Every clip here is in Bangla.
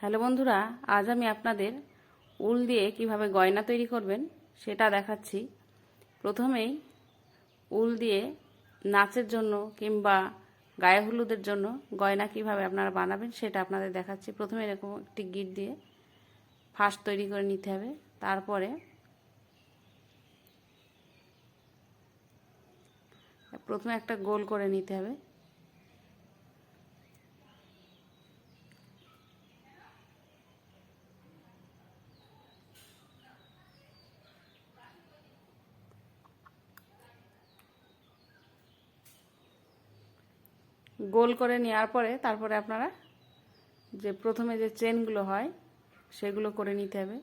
হ্যালো বন্ধুরা, আজ আমি আপনাদের উল দিয়ে কীভাবে গয়না তৈরি করবেন সেটা দেখাচ্ছি। প্রথমেই উল দিয়ে নাচের জন্য কিংবা গায়ে হলুদের জন্য গয়না কীভাবে আপনারা বানাবেন সেটা আপনাদের দেখাচ্ছি। প্রথমে এরকম একটি গিট দিয়ে ফার্স্ট তৈরি করে নিতে হবে। তারপরে প্রথমে একটা গোল করে নিতে হবে। গোল করে নেওয়ার পরে তারপরে আপনারা যে প্রথমে যে চেনগুলো হয়, সেগুলো করে নিতে হবে।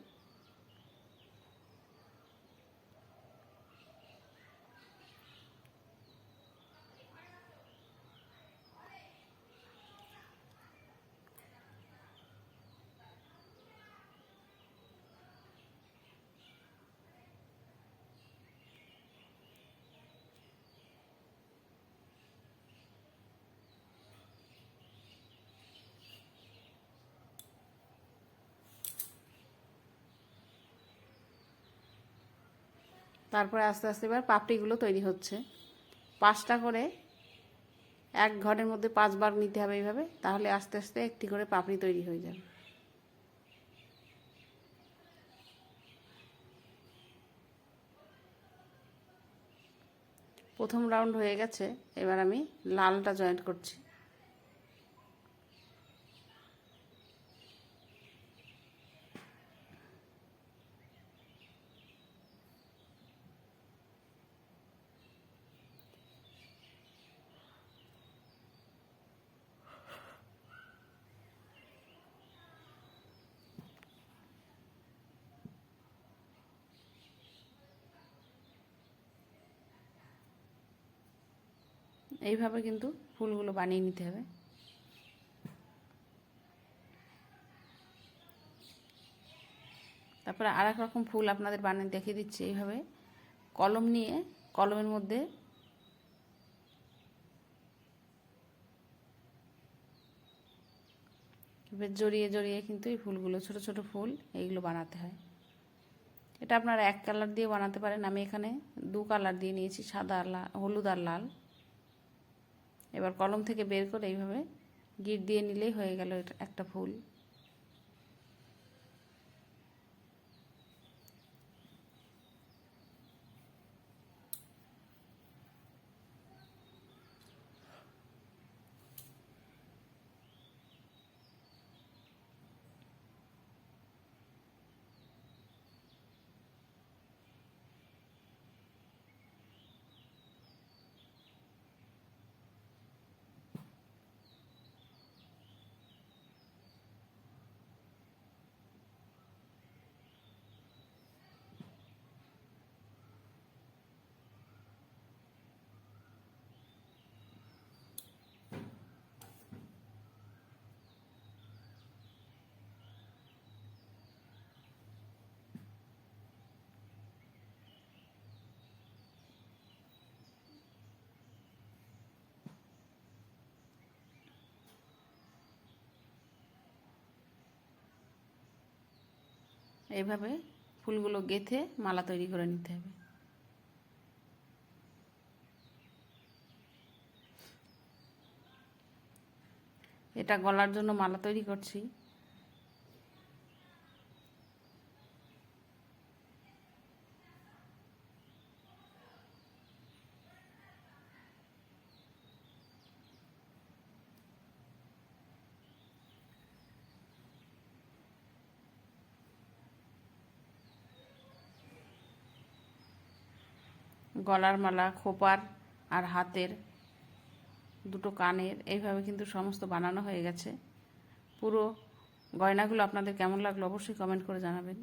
তারপরে আস্তে আস্তে এবার পাপড়িগুলো তৈরি হচ্ছে। পাঁচটা করে এক ঘরের মধ্যে পাঁচবার নিতে হবে এইভাবে, তাহলে আস্তে আস্তে একটি করে পাপড়ি তৈরি হয়ে যাবে। প্রথম রাউন্ড হয়ে গেছে, এবার আমি লালটা জয়েন্ট করছি। এইভাবে কিন্তু ফুলগুলো বানিয়ে নিতে হবে। তারপরে আর এক রকম ফুল আপনাদের বানিয়ে দেখিয়ে দিচ্ছি এইভাবে। কলম নিয়ে, কলমের মধ্যে জড়িয়ে জড়িয়ে কিন্তু এই ফুলগুলো, ছোট ছোট ফুল এইগুলো বানাতে হয়। এটা আপনারা এক কালার দিয়ে বানাতে পারেন। আমি এখানে দু কালার দিয়ে নিয়েছি, সাদা আর লাল হলুদ আর লাল। এবার কলম থেকে বের করে এইভাবে গিট দিয়ে নিলেই হয়ে গেল একটা ফুল। এইভাবে ফুলগুলো গেথে মালা তৈরি করে নিতে হবে। এটা গলার জন্য মালা তৈরি করছি। গলার মালা, খোপার আর হাতের দুটো কানের, এইভাবে কিন্তু সমস্ত বানানো হয়ে গেছে। পুরো গয়নাগুলো আপনাদের কেমন লাগল অবশ্যই কমেন্ট করে জানাবেন।